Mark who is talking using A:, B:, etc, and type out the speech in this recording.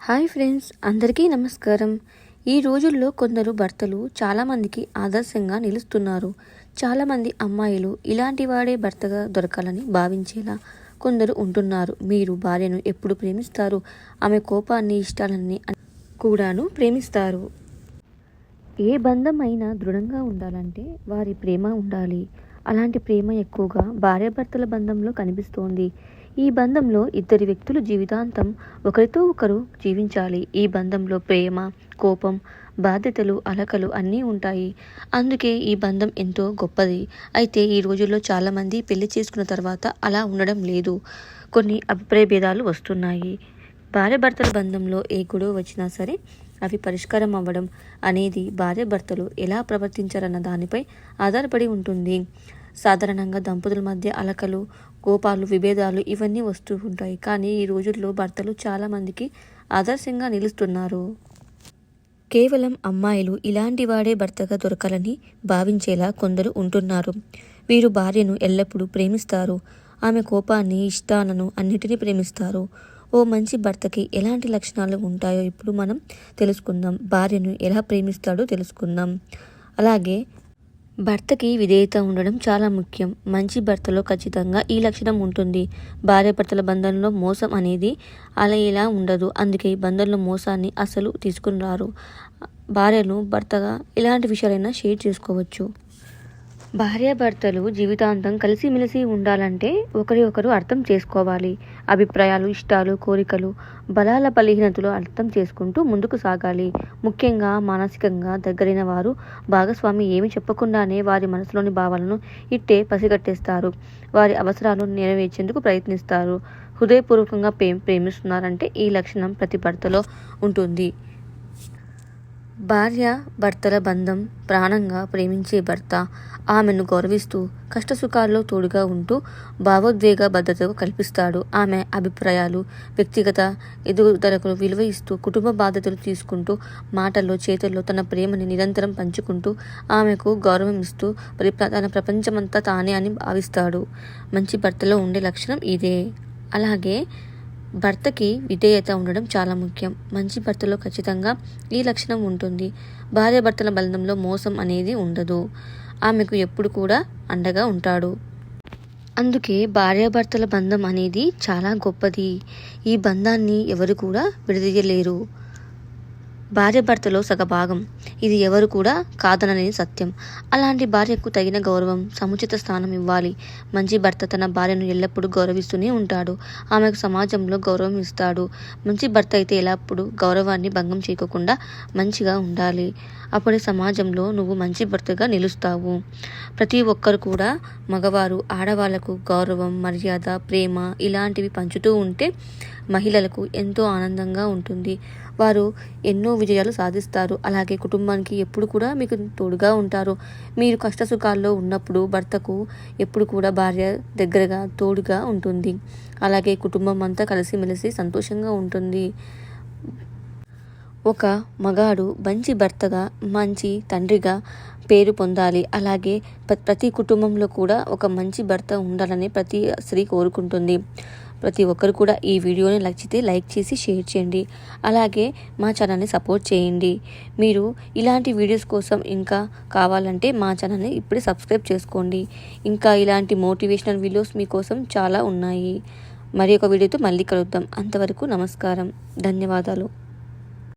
A: Hi friends అందరికీ నమస్కారం. ఈ రోజుల్లో కొందరు భర్తలు చాలామందికి ఆదర్శంగా నిలుస్తున్నారు. చాలామంది అమ్మాయిలు ఇలాంటి వాడే భర్తగా దొరకాలని భావించేలా కొందరు ఉంటున్నారు. మీరు భార్యను ఎప్పుడు ప్రేమిస్తారు? ఆమె కోపాన్ని ఇష్టాలన్నీ కూడాను ప్రేమిస్తారు. ఏ బంధం అయినా దృఢంగా ఉండాలంటే వారి ప్రేమ ఉండాలి. అలాంటి ప్రేమ ఎక్కువగా భార్యాభర్తల బంధంలో కనిపిస్తోంది. ఈ బంధంలో ఇద్దరి వ్యక్తులు జీవితాంతం ఒకరితో ఒకరు జీవించాలి. ఈ బంధంలో ప్రేమ కోపం బాధ్యతలు అలకలు అన్నీ ఉంటాయి. అందుకే ఈ బంధం ఎంతో గొప్పది. అయితే ఈ రోజుల్లో చాలామంది పెళ్ళి చేసుకున్న తర్వాత అలా ఉండడం లేదు. కొన్ని అభిప్రాయ భేదాలు వస్తున్నాయి. భార్యాభర్తల బంధంలో ఏ గొడవ వచ్చినా సరే అవి పరిష్కారం అవ్వడం అనేది భార్యాభర్తలు ఎలా ప్రవర్తించారన్న దానిపై ఆధారపడి ఉంటుంది. సాధారణంగా దంపతుల మధ్య అలకలు కోపాలు విభేదాలు ఇవన్నీ వస్తూ ఉంటాయి. కానీ ఈ రోజుల్లో భర్తలు చాలామందికి ఆదర్శంగా నిలుస్తున్నారు. కేవలం అమ్మాయిలు ఇలాంటి వాడే భర్తగా దొరకాలని భావించేలా కొందరు ఉంటున్నారు. వీరు భార్యను ఎల్లప్పుడూ ప్రేమిస్తారు. ఆమె కోపాన్ని ఇష్టాలను అన్నిటినీ ప్రేమిస్తారు. ఓ మంచి భర్తకి ఎలాంటి లక్షణాలు ఉంటాయో ఇప్పుడు మనం తెలుసుకుందాం. భార్యను ఎలా ప్రేమిస్తాడో తెలుసుకుందాం. అలాగే భర్తకి విధేయత ఉండడం చాలా ముఖ్యం. మంచి భర్తలో ఖచ్చితంగా ఈ లక్షణం ఉంటుంది. భార్యాభర్తల బంధంలో మోసం అనేది అలా ఇలా ఉండదు. అందుకే ఈ బంధంలో మోసాన్ని అసలు తీసుకుని రారు. భార్యను భర్తగా ఎలాంటి విషయాలైనా షేర్ చేసుకోవచ్చు. భార్యాభర్తలు జీవితాంతం కలిసిమెలిసి ఉండాలంటే ఒకరి ఒకరు అర్థం చేసుకోవాలి. అభిప్రాయాలు ఇష్టాలు కోరికలు బలాల బలహీనతలు అర్థం చేసుకుంటూ ముందుకు సాగాలి. ముఖ్యంగా మానసికంగా దగ్గరైన వారు భాగస్వామి ఏమి చెప్పకుండానే వారి మనసులోని భావాలను ఇట్టే పసిగట్టేస్తారు. వారి అవసరాలు నెరవేర్చేందుకు ప్రయత్నిస్తారు. హృదయపూర్వకంగా ప్రేమిస్తున్నారంటే ఈ లక్షణం ప్రతి భర్తలో ఉంటుంది. భార్య భర్తల బంధం ప్రాణంగా ప్రేమించే భర్త ఆమెను గౌరవిస్తూ కష్టసుఖాల్లో తోడుగా ఉంటూ భావోద్వేగ భద్రత కల్పిస్తాడు. ఆమె అభిప్రాయాలు వ్యక్తిగత ఎదుగుదలకు విలువ ఇస్తూ కుటుంబ బాధ్యతలు తీసుకుంటూ మాటల్లో చేతుల్లో తన ప్రేమని నిరంతరం పంచుకుంటూ ఆమెకు గౌరవం ఇస్తూ తన ప్రపంచమంతా తానే అని భావిస్తాడు. మంచి భర్తలో ఉండే లక్షణం ఇదే. అలాగే భర్తకి విధేయత ఉండడం చాలా ముఖ్యం. మంచి భర్తలో ఖచ్చితంగా ఈ లక్షణం ఉంటుంది. భార్య భర్తల బంధంలో మోసం అనేది ఉండదు. ఆమెకు ఎప్పుడు కూడా అండగా ఉంటాడు. అందుకే భార్యాభర్తల బంధం అనేది చాలా గొప్పది. ఈ బంధాన్ని ఎవరు కూడా విడదీయలేరు. భార్య భర్తలో సగభాగం. ఇది ఎవరు కూడా కాదనలేని సత్యం. అలాంటి భార్యకు తగిన గౌరవం సముచిత స్థానం ఇవ్వాలి. మంచి భర్త తన భార్యను ఎల్లప్పుడూ గౌరవిస్తూనే ఉంటాడు. ఆమెకు సమాజంలో గౌరవం ఇస్తాడు. మంచి భర్త అయితే ఎల్లప్పుడూ గౌరవాన్ని భంగం చేయకుండా మంచిగా ఉండాలి. అప్పుడే సమాజంలో నువ్వు మంచి భర్తగా నిలుస్తావు. ప్రతి ఒక్కరు కూడా మగవారు ఆడవాళ్ళకు గౌరవం మర్యాద ప్రేమ ఇలాంటివి పంచుతూ ఉంటే మహిళలకు ఎంతో ఆనందంగా ఉంటుంది. వారు ఎన్నో విజయాలు సాధిస్తారు. అలాగే కుటుంబానికి ఎప్పుడు కూడా మీకు తోడుగా ఉంటారు. మీరు కష్టసుఖాల్లో ఉన్నప్పుడు భర్తకు ఎప్పుడు కూడా భార్య దగ్గరగా తోడుగా ఉంటుంది. అలాగే కుటుంబం అంతా కలిసిమెలిసి సంతోషంగా ఉంటుంది. ఒక మగాడు మంచి భర్తగా మంచి తండ్రిగా పేరు పొందాలి. అలాగే ప్రతి కుటుంబంలో కూడా ఒక మంచి భర్త ఉండాలని ప్రతి స్త్రీ కోరుకుంటుంది. ప్రతి ఒక్కరు కూడా ఈ వీడియోని నచ్చితే లైక్ చేసి షేర్ చేయండి. అలాగే మా ఛానల్ని సపోర్ట్ చేయండి. మీరు ఇలాంటి వీడియోస్ కోసం ఇంకా కావాలంటే మా ఛానల్ని ఇప్పుడే సబ్స్క్రైబ్ చేసుకోండి. ఇంకా ఇలాంటి మోటివేషనల్ వీడియోస్ మీకోసం చాలా ఉన్నాయి. మరి ఒక వీడియోతో మళ్ళీ కలుద్దాం. అంతవరకు నమస్కారం. ధన్యవాదాలు.